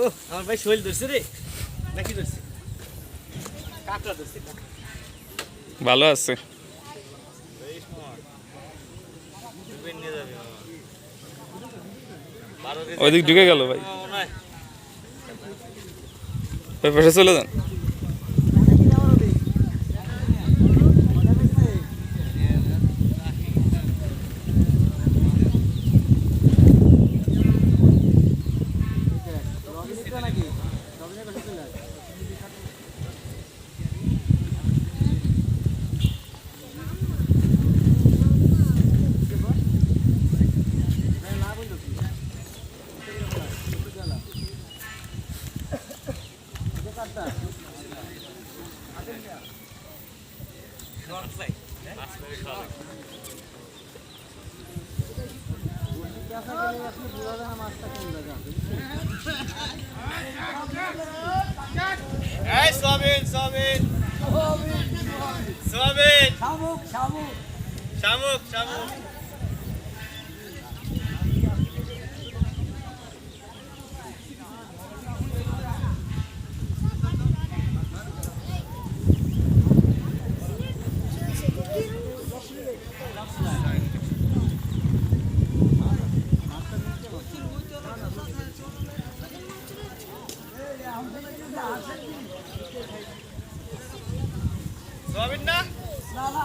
ও আমার ভাই শৈল ধরছে রে। নাকি ধরছে? কাঁকড়া ধরছে ভালো আছে। ওইদিক ঢুকে গেল ভাই। আমার ওই পাশে চলে যান। এই সবিন সবিন সবিন শামুক শামুক। শামুক শামুক সবিন না না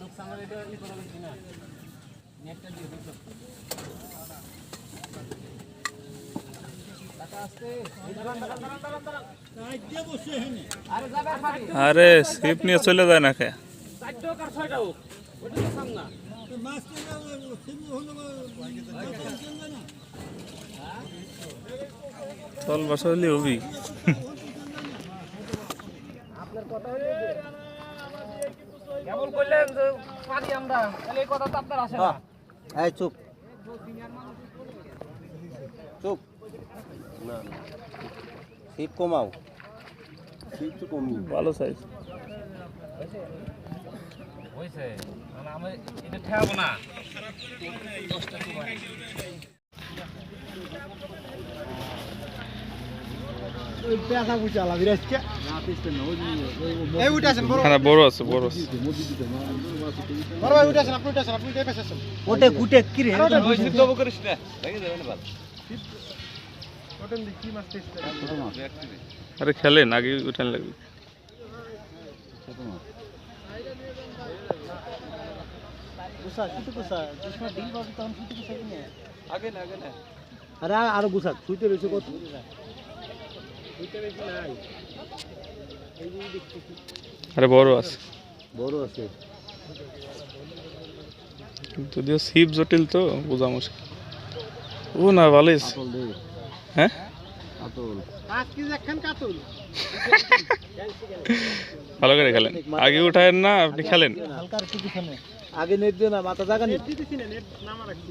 জানি বলেছে মাখো না। আবার মাখাবা আরে সিপ নিয়ে চলে যায় না খেয়ে চল বসা হলে হবি। কেমন করলেন যে পারি আমরা তাহলে এই কথা তো আপনার আসে না। এই চুপ। চুপ। না না। সিট কমাও। সিট তো কমি ভালো সাইজ হয়েছে। মানে আমি এটা ঠেকাবো না। আরে খেলেন আগে উঠান লাগবে। আরে আরও গুসা সুইতে রয়েছে কত? আরে বড় আছে। বড় আছে। যদিও সিপ জটিল তো বোঝা মুশকিল। ও না ভালো আছে। কাতল দে। হ্যাঁ? ভালো করে খেলেন। আগে উঠায়েন না আপনি খেলেন। আগে নেট দিও না মাথা জায়গা নেট দিতেছি না নেট নামা রাখছি।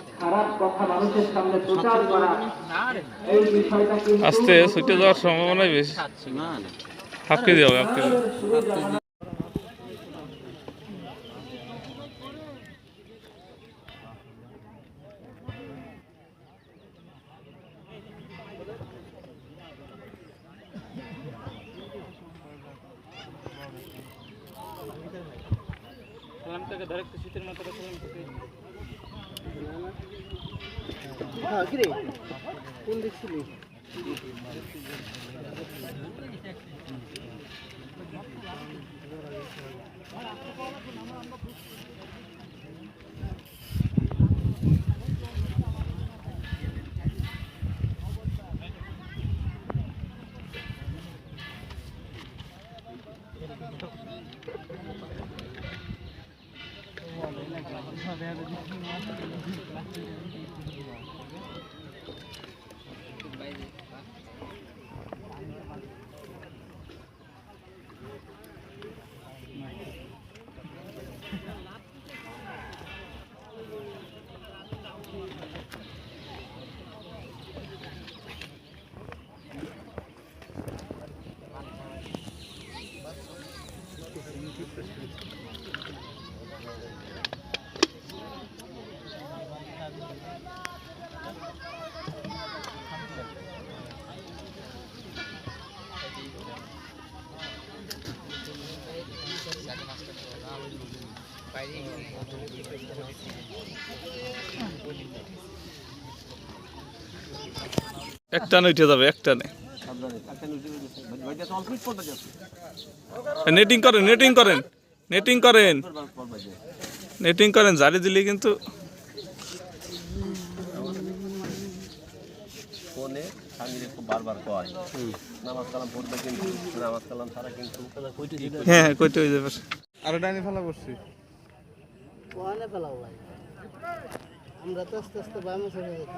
আস্তে ছুটে যাওয়ার সম্ভাবনাই বেশি। হাফ কেজি হবে হাফ কেজি সালাম থেকে ধরে একটু শীতের মতো হ্যাঁ কিরে কোন দেখছিলি আমরা Ich werde nicht mehr machen, ich lasse den Weg zu একটানে উঠে যাবে একটানে। নেটিং করেন নেটিং করেন নেটিং করেন। নেটিং করেন জারি দিলে কিন্তু ফোনে স্বামীরে খুব বারবার কয়। নামাজ কালাম পড়বে কিন্তু নামাজ কালাম ছাড়া কিন্তু হ্যাঁ হ্যাঁ কইতে হয়ে যাবে আরও ডাইনি ফেলা বসছি ওখানে ফেলাও ভাই আমরা তো আস্তে আস্তে বামে চলে যাচ্ছি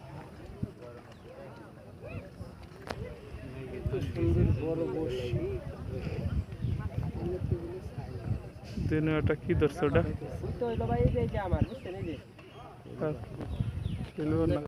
সুন্দর বড় বসি। দিনে ওটা কি ধরছে ওটা? তো হইল ভাই এই যে আমার বুঝছেন এই যে। না।